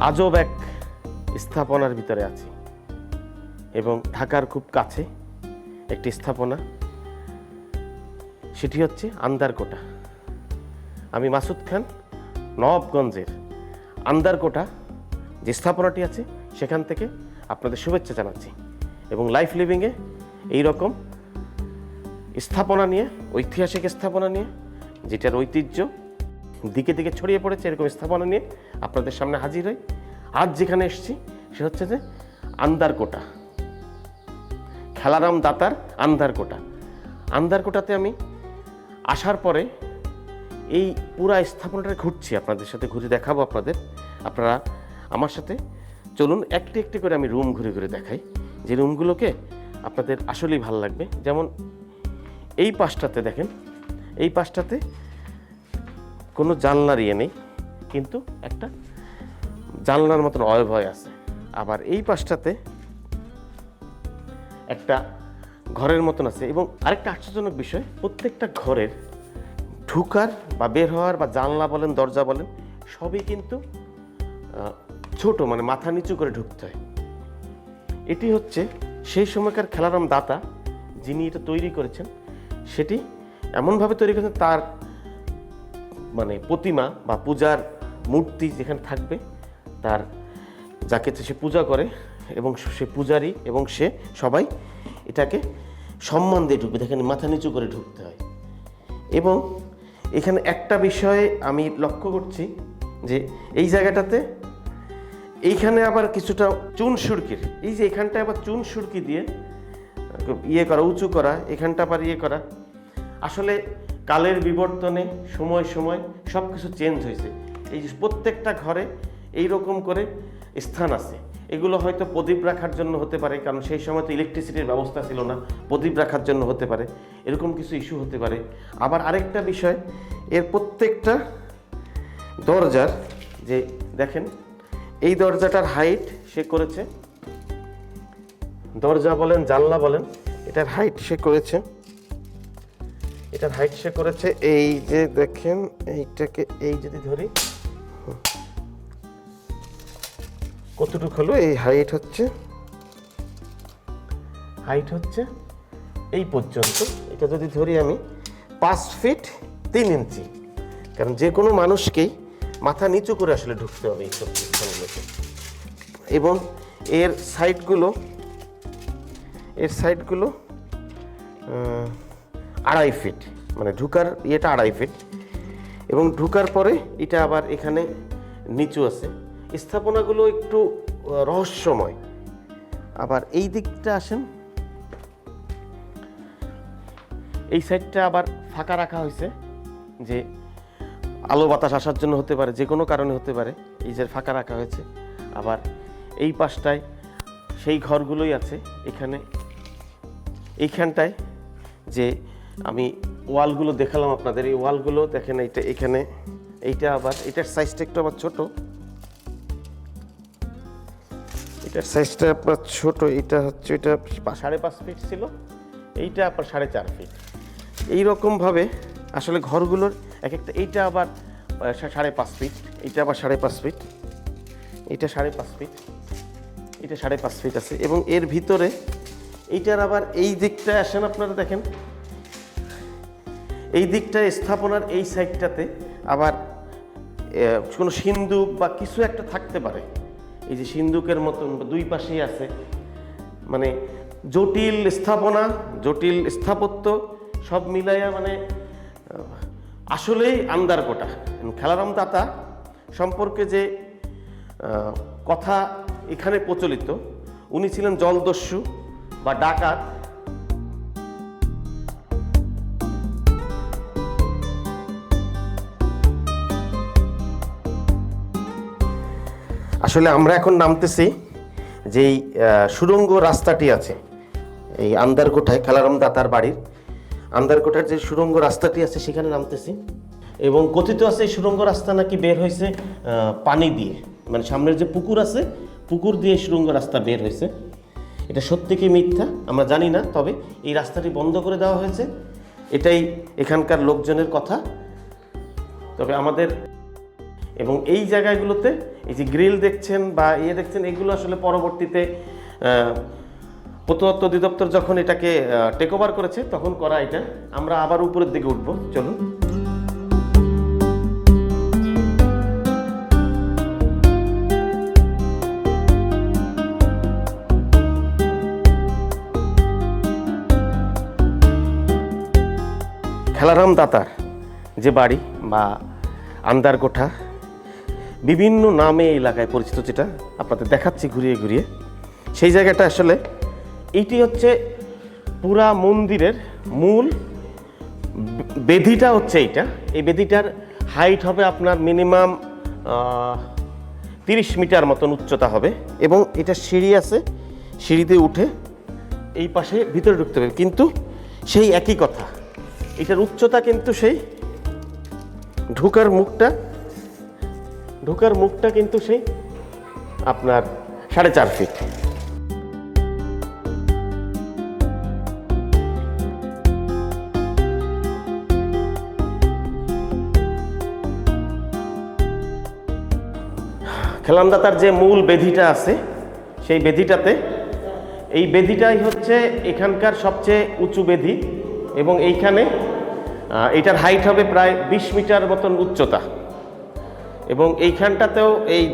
আজব এক স্থাপনার ভিতরে আছি। এবং ঢাকার খুব কাছে একটি স্থাপনা। সেটি হচ্ছে আন্দারকোটা। আমি মাসুদ খান, নবাবগঞ্জের আন্দারকোটা। যে স্থাপনাটি আছে, সেখান থেকে আপনাদের শুভেচ্ছা জানাচ্ছি। এবং লাইফ লিভিংয়ে এই রকম স্থাপনা নিয়ে, ঐতিহাসিক স্থাপনা নিয়ে, যেটার ঐতিহ্য দিকে দিকে ছড়িয়ে পড়েছে, এরকম স্থাপনা নিয়ে আপনাদের সামনে হাজির হই। আজ যেখানে এসেছি, সে হচ্ছে যে আন্দারকোটা। খেলারাম দাতার আন্দারকোটা। আন্দারকোটাতে আমি আসার পরে এই পুরা স্থাপনাটা ঘুরছি, আপনাদের সাথে ঘুরে দেখাবো আপনাদের। আপনারা আমার সাথে চলুন, একটি একটি করে আমি রুম ঘুরে ঘুরে দেখাই। যে রুমগুলোকে আপনাদের আসলেই ভালো লাগবে। যেমন এই পাশটাতে দেখেন, এই পাশটাতে কোনো জানলার ইয়ে নেই, কিন্তু একটা জানলার মতন অয়ভয় আছে। আবার এই পাশটাতে একটা ঘরের মতন আছে এবং আরেকটা আশ্চর্যজনক বিষয়, প্রত্যেকটা ঘরের ঢুকার বা বের হওয়ার বা জানলা বলেন, দরজা বলেন, সবই কিন্তু ছোট মানে মাথা নিচু করে ঢুকতে হয়। এটি হচ্ছে সেই সময়কার খেলারাম দাতা যিনি এটা তৈরি করেছেন। সেটি এমনভাবে তৈরি করেছেন, তার মানে প্রতিমা বা পূজার মূর্তি যেখানে থাকবে, তার যাকে সে পূজা করে এবং সে পূজারী এবং সে সবাই এটাকে সম্মান দিয়ে ঢুকবে দেখেন মাথা নিচু করে ঢুকতে হয়। এবং এখানে একটা বিষয়ে আমি লক্ষ্য করছি যে এই জায়গাটাতে এইখানে আবার কিছুটা চুন সুরকির, এই যে এখানটায় আবার চুন সুরকি দিয়ে ইয়ে করা, উঁচু করা, এখানটা আবার ইয়ে করা। আসলে কালের বিবর্তনে সময় সময় সব কিছু চেঞ্জ হয়েছে। এই প্রত্যেকটা ঘরে এই রকম করে স্থান আছে। এগুলো হয়তো প্রদীপ রাখার জন্য হতে পারে, কারণ সেই সময় তো ইলেকট্রিসিটির ব্যবস্থা ছিল না, প্রদীপ রাখার জন্য হতে পারে, এরকম কিছু ইস্যু হতে পারে। আবার আরেকটা বিষয়, এর প্রত্যেকটা দরজার যে দেখেন, এই দরজাটার হাইট সে করেছে, দরজা বলেন, জানলা বলেন, এটার হাইট সে করেছে। এটার হাইট সে করেছে, এই যে দেখেন, এইটাকে এই যদি ধরি কতটুকু হলো? এই হাইট হচ্ছে হাইট হচ্ছে এই পর্যন্ত। এটা যদি ধরি আমি, পাঁচ ফিট তিন ইঞ্চি। কারণ যে কোনো মানুষকেই মাথা নিচু করে আসলে ঢুকতে হবে এই সব স্থানগুলোতে এবং এর সাইডগুলো এর সাইডগুলো আড়াই ফিট মানে ঢুকার ইয়েটা আড়াই ফিট এবং ঢুকার পরে এটা আবার এখানে নিচু আছে। স্থাপনাগুলো একটু রহস্যময়। আবার এই দিকটা আসেন। এই সাইডটা আবার ফাঁকা রাখা হয়েছে যে আলো বাতাস আসার জন্য হতে পারে, যে কোনো কারণে হতে পারে। এই যে ফাঁকা রাখা হয়েছে। আবার এই পাশটায় সেই ঘরগুলোই আছে। এখানে, এইখানটায় যে আমি ওয়ালগুলো দেখালাম আপনাদের। এই ওয়ালগুলো দেখেন, এইটা এখানে, এইটা আবার, এটার সাইজটা একটু আবার ছোট। এটার সাইজটা আপনার ছোট, এটা হচ্ছে, এটা সাড়ে পাঁচ ফিট ছিল, এইটা আপনার সাড়ে চার ফিট এই রকমভাবে আসলে ঘরগুলোর এক একটা এইটা আবার সাড়ে পাঁচ ফিট এইটা আবার সাড়ে পাঁচ ফিট এটা সাড়ে পাঁচ ফিট এটা সাড়ে পাঁচ ফিট আছে। এবং এর ভিতরে এইটার আবার এই দিকটায় আসেন আপনারা দেখেন এই দিকটায় স্থাপনার এই সাইডটাতে আবার কোনো সিন্দুক বা কিছু একটা থাকতে পারে। এই যে সিন্দুকের মতন দুই পাশেই আছে। মানে জটিল স্থাপনা, জটিল স্থাপত্য, সব মিলাইয়া মানে আসলেই আন্দারকোটা খেলারাম দাতা সম্পর্কে যে কথা এখানে প্রচলিত, উনি ছিলেন জলদস্যু বা ডাকাত। আসলে আমরা এখন নামতেছি যেই আহ, সুড়ঙ্গ রাস্তাটি আছে এই আন্দারকোটায় খেলারাম দাতার বাড়ির। আন্দারকোটার যে সুড়ঙ্গ রাস্তাটি আছে সেখানে নামতেছি। এবং কথিত আছে এই সুড়ঙ্গ রাস্তা নাকি বের হয়েছে পানি দিয়ে। মানে সামনের যে পুকুর আছে পুকুর দিয়ে সুরঙ্গ রাস্তা বের হয়েছে। এটা সত্যি কি মিথ্যা? আমরা জানি না তবে এই রাস্তাটি বন্ধ করে দেওয়া হয়েছে। এটাই এখানকার লোকজনের কথা। তবে আমাদের এবং এই জায়গাগুলোতে এই যে গ্রিল দেখছেন বা ইয়ে দেখছেন, এগুলো আসলে পরবর্তীতে প্রত্নতত্ত্ব অধিদপ্তর যখন এটাকে টেক ওভার করেছে, তখন করা এটা। আমরা আবার উপরের দিকে উঠবো, চলুন। খেলারাম দাতার যে বাড়ি বা আন্দার কোঠা বিভিন্ন নামে এলাকায় পরিচিত যেটা আপনাদের দেখাচ্ছি ঘুরিয়ে ঘুরিয়ে। সেই জায়গাটা আসলে এইটি হচ্ছে পুরা মন্দিরের মূল বেদিটা হচ্ছে এইটা। এই বেদিটার হাইট হবে আপনার মিনিমাম তিরিশ মিটার মতন উচ্চতা হবে এবং এটা সিঁড়ি আছে, সিঁড়িতে উঠে এই পাশে ভিতরে ঢুকতে হবে। কিন্তু সেই একই কথা, এটার উচ্চতা কিন্তু সেই ঢুকার মুখটা ঢুকার মুখটা কিন্তু সেই আপনার সাড়ে চার ফিট খেলামদাতার যে মূল বেধিটা আছে, সেই বেধিটাতে এই বেধিটাই হচ্ছে এখানকার সবচেয়ে উঁচু বেধি এবং এইখানে এটার হাইট হবে প্রায় বিশ মিটার মতন উচ্চতা। এইখানটাতেও এই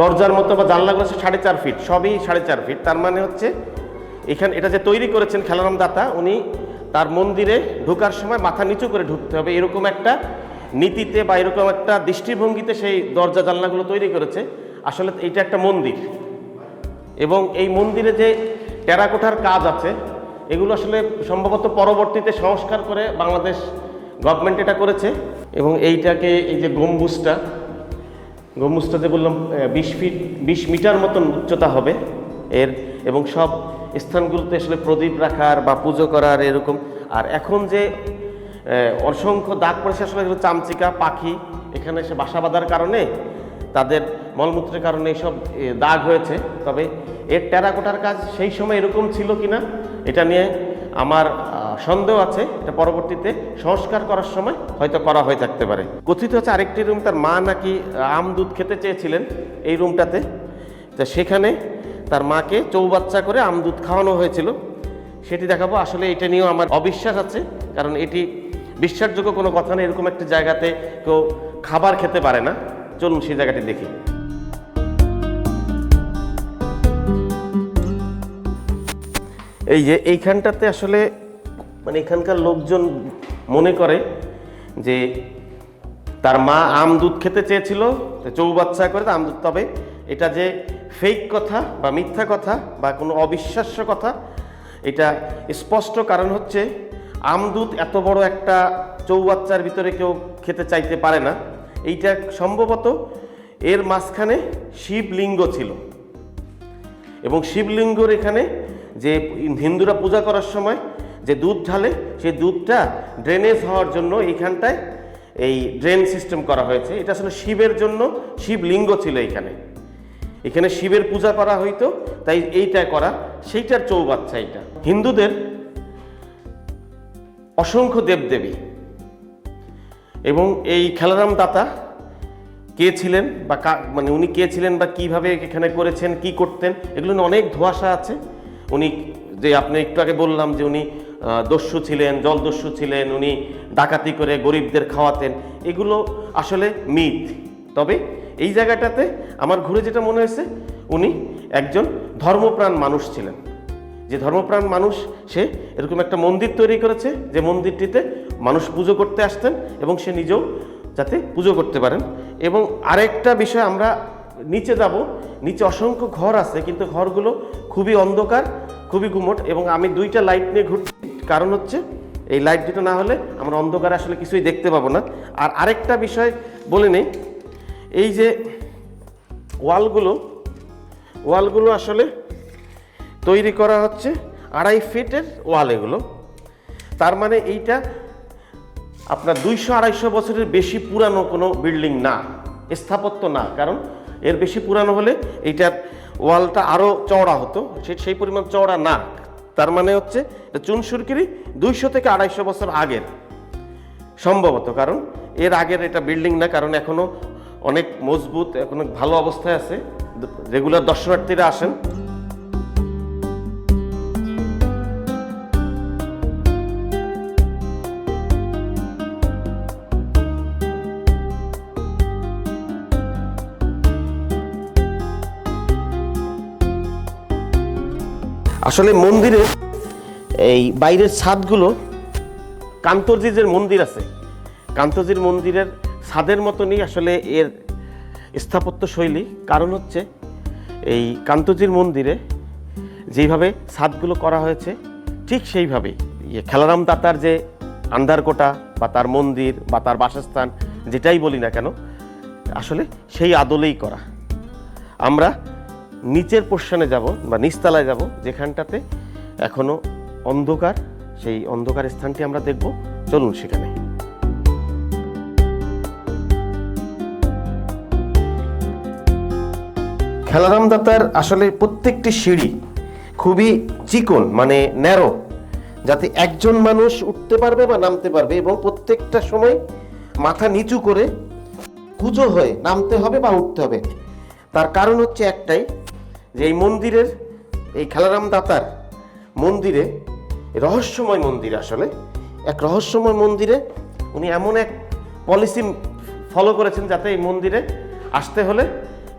দরজার মতো বা জানলাগুলো হচ্ছে সাড়ে চার ফিট, সবই সাড়ে চার ফিট। তার মানে হচ্ছে এখানে, এটা যে তৈরি করেছেন খেলারাম দাতা, উনি তার মন্দিরে ঢোকার সময় মাথা নিচু করে ঢুকতে হবে। এরকম একটা নীতিতে বা এরকম একটা দৃষ্টিভঙ্গিতে সেই দরজা জানলাগুলো তৈরি করেছে। আসলে এটা একটা মন্দির। এবং এই মন্দিরে যে টেরাকোঠার কাজ আছে, এগুলো আসলে সম্ভবত পরবর্তীতে সংস্কার করে বাংলাদেশ গভর্নমেন্ট এটা করেছে। এবং এইটাকে এই যে গম্বুজটা গম্বুজটা যে বললাম বিশ ফিট, বিশ মিটার মতন উচ্চতা হবে এর, এবং সব স্থানগুলোতে আসলে প্রদীপ রাখার বা পুজো করার এরকম। আর এখন যে অসংখ্য দাগ পড়েছে আসলে চামচিকা, পাখি, এখানে এসে বাসা বাঁধার কারণে তাদের মলমূত্রের কারণে এইসব দাগ হয়েছে। তবে এর টেরাকোটার কাজ সেই সময় এরকম ছিল কিনা, এটা নিয়ে আমার সন্দেহ আছে, এটা পরবর্তীতে সংস্কার করার সময় হয়তো করা হয়ে থাকতে পারে। কথিত হচ্ছে আরেকটি রুম, তার মা নাকি আম দুধ খেতে চেয়েছিলেন এই রুমটাতে। তা সেখানে তার মাকে চৌবাচ্চা করে আম দুধ খাওয়ানো হয়েছিল। সেটি দেখাবো, আসলে এটা নিয়েও আমার অবিশ্বাস আছে, কারণ এটি বিশ্বাসযোগ্য কোনো কথা নেই এরকম একটা জায়গাতে কেউ খাবার খেতে পারে না। চলুন সেই জায়গাটি দেখি। এই যে এইখানটাতে আসলে মানে এখানকার লোকজন মনে করে যে তার মা আম দুধ খেতে চেয়েছিল চৌবাচ্চা করে আম দুধ। তবে এটা যে ফেক কথা বা মিথ্যা কথা বা কোনো অবিশ্বাস্য কথা, এটা স্পষ্ট কারণ হচ্ছে আম দুধ এত বড় একটা চৌবাচ্চার ভিতরে কেউ খেতে চাইতে পারে না। এইটা সম্ভবত এর মাঝখানে শিবলিঙ্গ ছিল। এবং শিবলিঙ্গর এখানে যে হিন্দুরা পূজা করার সময় যে দুধ ঢালে, সেই দুধটা ড্রেনেজ হওয়ার জন্য এইখানটায় এই ড্রেন সিস্টেম করা হয়েছে। এটা আসলে শিবের জন্য শিবলিঙ্গ ছিল এখানে এখানে শিবের পূজা করা হইতো, তাই এইটা করা, সেইটার চৌবাচ্চা এইটা হিন্দুদের অসংখ্য দেবদেবী। এবং এই খেলারাম দাতা কে ছিলেন বা কা- মানে উনি কে ছিলেন বা কীভাবে এখানে করেছেন, কি করতেন, এগুলো অনেক ধোঁয়াশা আছে। উনি যে আপনি একটু আগে বললাম যে উনি দস্যু ছিলেন, জলদস্যু ছিলেন, উনি ডাকাতি করে গরিবদের খাওয়াতেন। এগুলো আসলে মিথ। তবে এই জায়গাটাতে আমার ঘুরে যেটা মনে হয়েছে, উনি একজন ধর্মপ্রাণ মানুষ ছিলেন। যে ধর্মপ্রাণ মানুষ, সে এরকম একটা মন্দির তৈরি করেছে, যে মন্দিরটিতে মানুষ পুজো করতে আসতেন এবং সে নিজেও যাতে পুজো করতে পারেন। এবং আরেকটা বিষয় আমরা নিচে যাব, নিচে অসংখ্য ঘর আছে, কিন্তু ঘরগুলো খুবই অন্ধকার, খুবই গুমট, এবং আমি দুইটা লাইট নিয়ে ঘুরছি। কারণ হচ্ছে এই লাইট দুটো না হলে আমরা অন্ধকারে আসলে কিছুই দেখতে পাবো না। আর আরেকটা বিষয় বলে নেই, এই যে ওয়ালগুলো ওয়ালগুলো আসলে তৈরি করা হচ্ছে আড়াই ফিটের ওয়াল এগুলো। তার মানে এইটা আপনার দুইশো আড়াইশো বছরের বেশি পুরানো কোনো বিল্ডিং না, স্থাপত্য না। কারণ এর বেশি পুরানো হলে এইটার ওয়ালটা আরও চওড়া হতো, সে সেই পরিমাণ চওড়া না। তার মানে হচ্ছে এটা চুনসুরকিরি দুইশো থেকে আড়াইশো বছর আগের। সম্ভবত, কারণ এর আগের এটা বিল্ডিং না, কারণ এখনও অনেক মজবুত, এখনও ভালো অবস্থায় আছে। রেগুলার দর্শনার্থীরা আসেন। আসলে মন্দিরের এই বাইরের ছাদগুলো কান্তজির মন্দির আছে। কান্তজির মন্দিরের ছাদের মতনই আসলে এর স্থাপত্য শৈলী। কারণ হচ্ছে এই কান্তজির মন্দিরে যেইভাবে ছাদগুলো করা হয়েছে, ঠিক সেইভাবেই। ইয়ে খেলারাম দাতার যে আন্ধারকোটা বা তার মন্দির বা তার বাসস্থান, যেটাই বলি না কেন, আসলে সেই আদলেই করা। আমরা নিচের পোর্শনে যাব বা নিচতলায় যাব, যেখানটাতে এখনও অন্ধকার, সেই অন্ধকার স্থানটি আমরা দেখব। চলুন সেখানে। খেলারাম দাতার আসলে প্রত্যেকটি সিঁড়ি খুবই চিকন মানে ন্যারো, যাতে একজন মানুষ উঠতে পারবে বা নামতে পারবে এবং প্রত্যেকটা সময় মাথা নিচু করে কুজো হয়ে নামতে হবে বা উঠতে হবে। তার কারণ হচ্ছে একটাই যে এই মন্দিরের, এই খেলারাম দাতার মন্দিরে রহস্যময় মন্দির আসলে, এক রহস্যময় মন্দিরে উনি এমন এক পলিসি ফলো করেছেন যাতে এই মন্দিরে আসতে হলে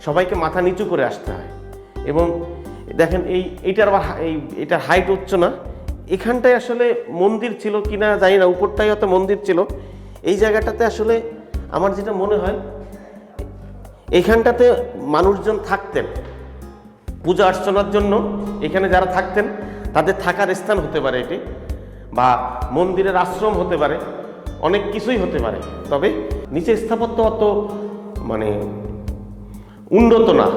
সবাইকে মাথা নিচু করে আসতে হয়। এবং দেখেন এই, এইটার আবার এই, এটার হাইট উচ্চ না। এখানটায় আসলে মন্দির ছিল কি না জানি না উপরটাই হয়তো মন্দির ছিল। এই জায়গাটাতে আসলে আমার যেটা মনে হয় এইখানটাতে মানুষজন থাকতেন। পূজা অর্চনার জন্য এখানে যারা থাকতেন, তাদের থাকার স্থান হতে পারে এটি বা মন্দিরের আশ্রম হতে পারে, অনেক কিছুই হতে পারে। তবে নিচে স্থাপত্য অত মানে উন্নত না।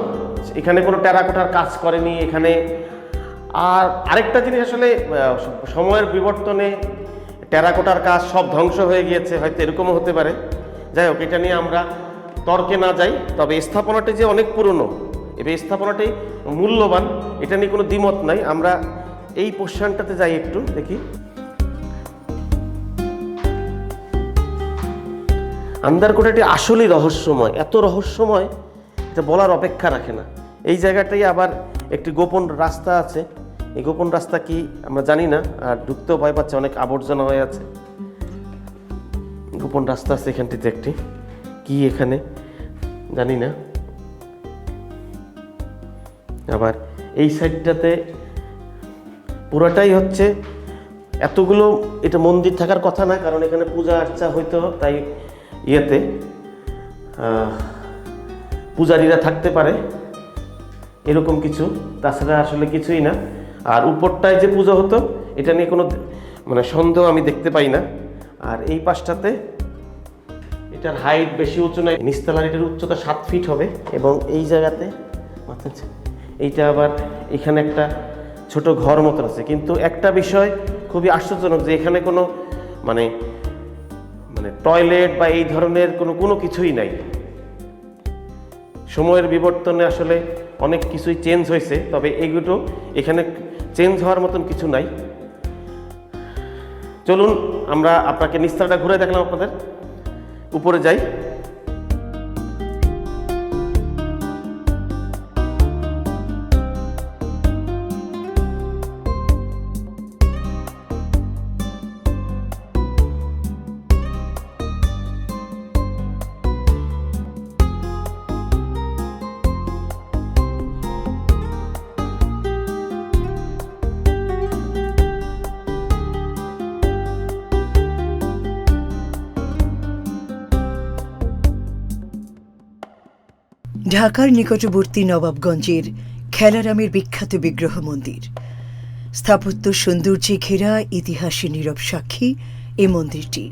এখানে কোনো টেরাকোটার কাজ করেনি, এখানে আর আরেকটা জিনিস আসলে সময়ের বিবর্তনে টেরাকোটার কাজ সব ধ্বংস হয়ে গিয়েছে, হয়তো এরকমও হতে পারে। যাই হোক, এটা নিয়ে আমরা তর্কে না যাই, তবে স্থাপনাটি যে অনেক পুরনো এবার স্থাপনাটি মূল্যবান, এটা নিয়ে কোনো দ্বিমত নাই। আমরা এই পোর্শনটাতে যাই একটু, দেখি। আন্দারকোটাটি আসলেই রহস্যময়। এত রহস্যময়, এটা বলার অপেক্ষা রাখে না। এই জায়গাটাই আবার একটি গোপন রাস্তা আছে। এই গোপন রাস্তা কি আমরা জানি না, আর ঢুকতেও ভয় পাচ্ছে, অনেক আবর্জনা হয়ে আছে। গোপন রাস্তা আছে এখানটিতে একটি। কি এখানে? জানি না। আবার এই সাইডটাতে পুরোটাই হচ্ছে এতগুলো, এটা মন্দির থাকার কথা না, কারণ এখানে পূজা আর্চা হইতো তাই ইয়েতে পূজারীরা থাকতে পারে, এরকম কিছু। তাছাড়া আসলে কিছুই না। আর উপরটায় যে পুজো হতো, এটা নিয়ে কোনো মানে সন্দেহ আমি দেখতে পাই না। আর এই পাশটাতে এটার হাইট বেশি উঁচু নয়, নিস্তালার এটার উচ্চতা সাত ফিট হবে, এবং এই জায়গাতে মাথা এইটা আবার এখানে একটা ছোট ঘর মতো আছে। কিন্তু একটা বিষয় খুবই আশ্চর্যজনক যে এখানে কোনো মানে মানে টয়লেট বা এই ধরনের কোনো কোনো কিছুই নাই। সময়ের বিবর্তনে আসলে অনেক কিছুই চেঞ্জ হয়েছে, তবে এগুলো এখানে চেঞ্জ হওয়ার মতন কিছু নাই। চলুন, আমরা আপনাকে নিস্তারটা ঘুরে দেখলাম আপনাদের। উপরে যাই। ঢাকার নিকটবর্তী নবাবগঞ্জের খেলারামের বিখ্যাত বিগ্রহ মন্দির। স্থাপত্য সৌন্দর্যে ঘেরা ইতিহাসে নীরব সাক্ষী এ মন্দিরটি।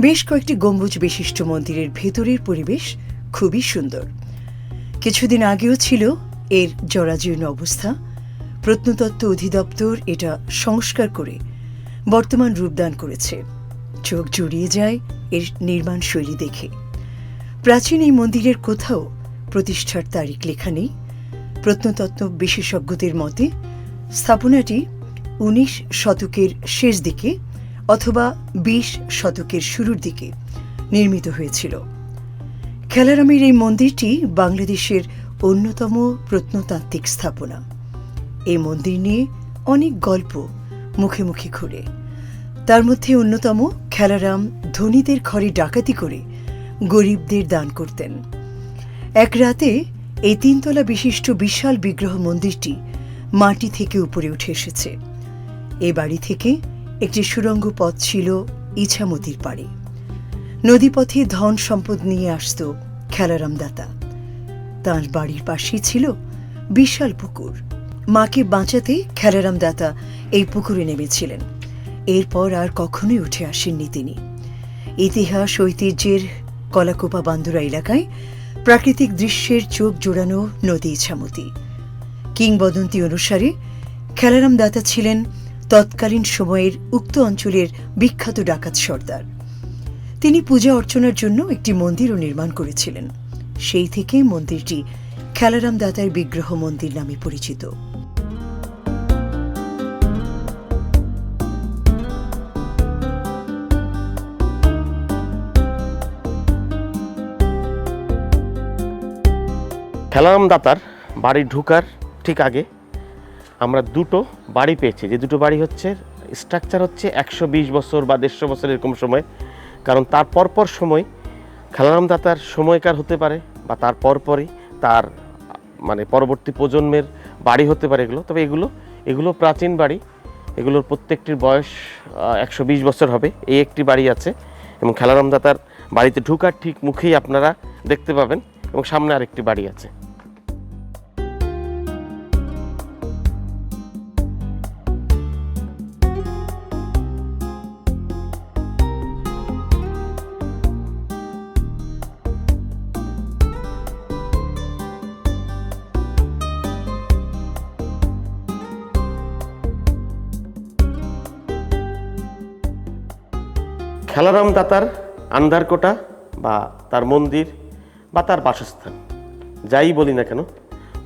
বেশ কয়েকটি গম্বুজ বিশিষ্ট মন্দিরের ভেতরের পরিবেশ খুবই সুন্দর। কিছুদিন আগেও ছিল এর জরাজীর্ণ অবস্থা। প্রত্নতত্ত্ব অধিদপ্তর এটা সংস্কার করে বর্তমান রূপদান করেছে। চোখ জুড়িয়ে যায় এর নির্মাণ শৈলী দেখে। প্রাচীন এই মন্দিরের কোথাও প্রতিষ্ঠার তারিখ লেখা নেই। প্রত্নতত্ত্ব বিশেষজ্ঞদের মতে, স্থাপনাটি উনিশ শতকের শেষ দিকে অথবা বিশ শতকের শুরুর দিকে নির্মিত হয়েছিল। খেলারামের এই মন্দিরটি বাংলাদেশের অন্যতম প্রত্নতাত্ত্বিক স্থাপনা। এই মন্দির নিয়ে অনেক গল্প মুখে মুখে ঘুরে। তার মধ্যে অন্যতম খেলারাম ধনীদের ঘরে ডাকাতি করে গরিবদের দান করতেন। এক রাতে এই তিনতলা বিশিষ্ট বিশাল বিগ্রহ মন্দিরটি মাটি থেকে উপরে উঠে এসেছে। এ বাড়ি থেকে একটি সুড়ঙ্গ পথ ছিল ইছামতির পাড়ে। নদীপথে ধন সম্পদ নিয়ে আসত খেলারাম দাতা তাঁর বাড়ির পাশেই ছিল বিশাল পুকুর। মাকে বাঁচাতে খেলারাম দাতা এই পুকুরে নেমেছিলেন। এরপর আর কখনোই উঠে আসেননি তিনি। ইতিহাস, ঐতিহ্যের কলাকোপা বান্দুরা এলাকায় প্রাকৃতিক দৃশ্যের চোখ জোড়ানো নদী ইছামতি কিংবদন্তি অনুসারে খেলারাম দাতা ছিলেন তৎকালীন সময়ের উক্ত অঞ্চলের বিখ্যাত ডাকাত সর্দার। তিনি পূজা অর্চনার জন্য একটি মন্দিরও নির্মাণ করেছিলেন। সেই থেকে মন্দিরটি খেলারাম দাতার বিগ্রহ মন্দির নামে পরিচিত। খেলারাম দাতার বাড়ি ঢুকার ঠিক আগে আমরা দুটো বাড়ি পেয়েছি। যে দুটো বাড়ি হচ্ছে স্ট্রাকচার হচ্ছে একশো বিশ বছর বা দেড়শো বছর এরকম সময়। কারণ তার পরপর সময় খেলারাম দাতার সময়কার হতে পারে বা তার পরপরই তার মানে পরবর্তী প্রজন্মের বাড়ি হতে পারে এগুলো। তবে এগুলো এগুলো প্রাচীন বাড়ি। এগুলোর প্রত্যেকটির বয়স একশো বিশ বছর হবে। এই একটি বাড়ি আছে এবং খেলারাম দাতার বাড়িতে ঢুকার ঠিক মুখেই আপনারা দেখতে পাবেন এবং সামনে আরেকটি বাড়ি আছে। খেলারাম দাতার আন্ধারকোটা বা তার মন্দির বা তার বাসস্থান, যাই বলি না কেন,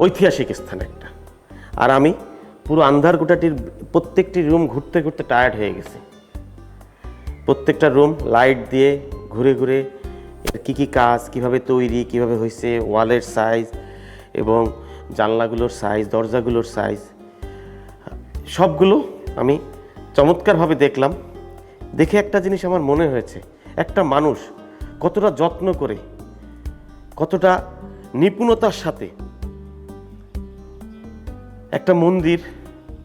ঐতিহাসিক স্থান একটা। আর আমি পুরো আন্ধারকোটাটির প্রত্যেকটি রুম ঘুরতে ঘুরতে টায়ার্ড হয়ে গেছি। প্রত্যেকটা রুম লাইট দিয়ে ঘুরে ঘুরে এর কী কী কাজ, কীভাবে তৈরি, কীভাবে হয়েছে ওয়ালের সাইজ এবং জানলাগুলোর সাইজ দরজাগুলোর সাইজ সবগুলো আমি চমৎকারভাবে দেখলাম। দেখে একটা জিনিস আমার মনে হয়েছে। একটা মানুষ কতটা যত্ন করে, কতটা নিপুণতার সাথে একটা মন্দির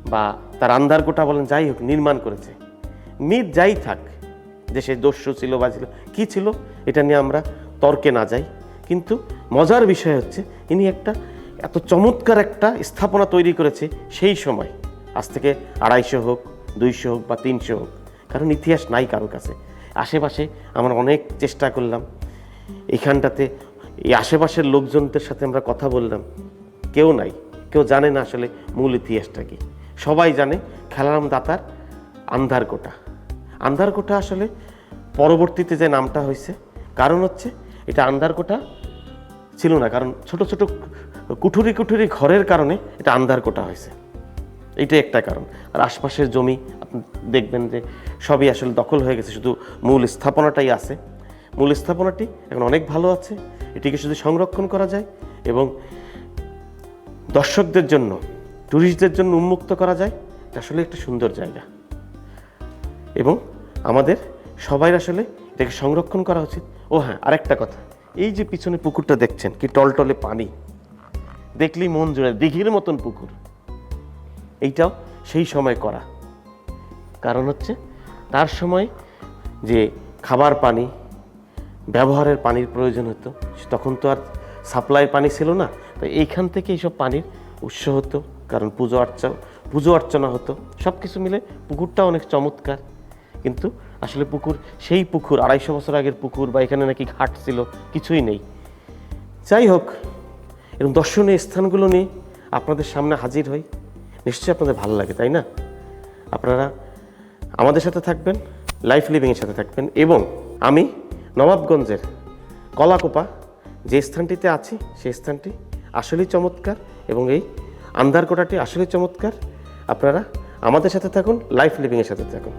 বা তার আন্ধারকোটা বলেন যাই হোক নির্মাণ করেছে। মিথ যাই থাক, যে সে দস্যু ছিল বা ছিল, কী ছিল এটা নিয়ে আমরা তর্কে না যাই। কিন্তু মজার বিষয় হচ্ছে, ইনি একটা এত চমৎকার একটা স্থাপনা তৈরি করেছে সেই সময়। আজ থেকে আড়াইশো হোক, দুইশো হোক বা তিনশো হোক। কারণ ইতিহাস নাই কারও কাছে। আশেপাশে আমরা অনেক চেষ্টা করলাম। এখানটাতে এই আশেপাশের লোকজনদের সাথে আমরা কথা বললাম। কেউ নাই। কেউ জানে না আসলে মূল ইতিহাসটা কি। সবাই জানে খেলারাম দাতার আন্ধারকোটা। আন্ধারকোটা আসলে পরবর্তীতে যে নামটা হয়েছে, কারণ হচ্ছে এটা আন্ধারকোটা ছিল না, কারণ ছোট ছোট কুঠুরি কুঠুরি ঘরের কারণে এটা আন্ধারকোটা হয়েছে। এটা একটা কারণ। আর আশপাশের জমি দেখবেন যে সবই আসলে দখল হয়ে গেছে, শুধু মূল স্থাপনাটাই আছে। মূল স্থাপনাটি এখন অনেক ভালো আছে, এটিকে শুধু সংরক্ষণ করা যায় এবং দর্শকদের জন্য ট্যুরিস্টদের জন্য উন্মুক্ত করা যায়, এটা আসলে একটা সুন্দর জায়গা। এবং আমাদের সবাই আসলে এটাকে সংরক্ষণ করা উচিত। ও হ্যাঁ আরেকটা কথা, এই যে পিছনে পুকুরটা দেখছেন, কি টলটলে পানি, দেখলেই মন জুড়ে, দিঘির মতন পুকুর, এইটাও সেই সময় করা। কারণ হচ্ছে তার সময় যে খাবার পানি, ব্যবহারের পানির প্রয়োজন হতো, তখন তো আর সাপ্লাই পানি ছিল না। তো এইখান থেকে এইসব পানির উৎস হতো, কারণ পুজো অর্চা পুজো অর্চনা হতো। সব কিছু মিলে পুকুরটা অনেক চমৎকার। কিন্তু আসলে পুকুর, সেই পুকুর, আড়াইশো বছর আগের পুকুর বা এখানে নাকি ঘাট ছিল, কিছুই নেই। যাই হোক এরকম দর্শনীয় স্থানগুলো নিয়ে আপনাদের সামনে হাজির হই। নিশ্চয়ই আপনাদের ভালো লাগে, তাই না? আপনারা আমাদের সাথে থাকবেন লাইফ লিভিংয়ের সাথে থাকবেন এবং আমি নবাবগঞ্জের কলাকোপা যে স্থানটিতে আছি, সেই স্থানটি আসলেই চমৎকার এবং এই আন্ধারকোটাটি আসলেই চমৎকার। আপনারা আমাদের সাথে থাকুন লাইফ লিভিংয়ের সাথে থাকুন।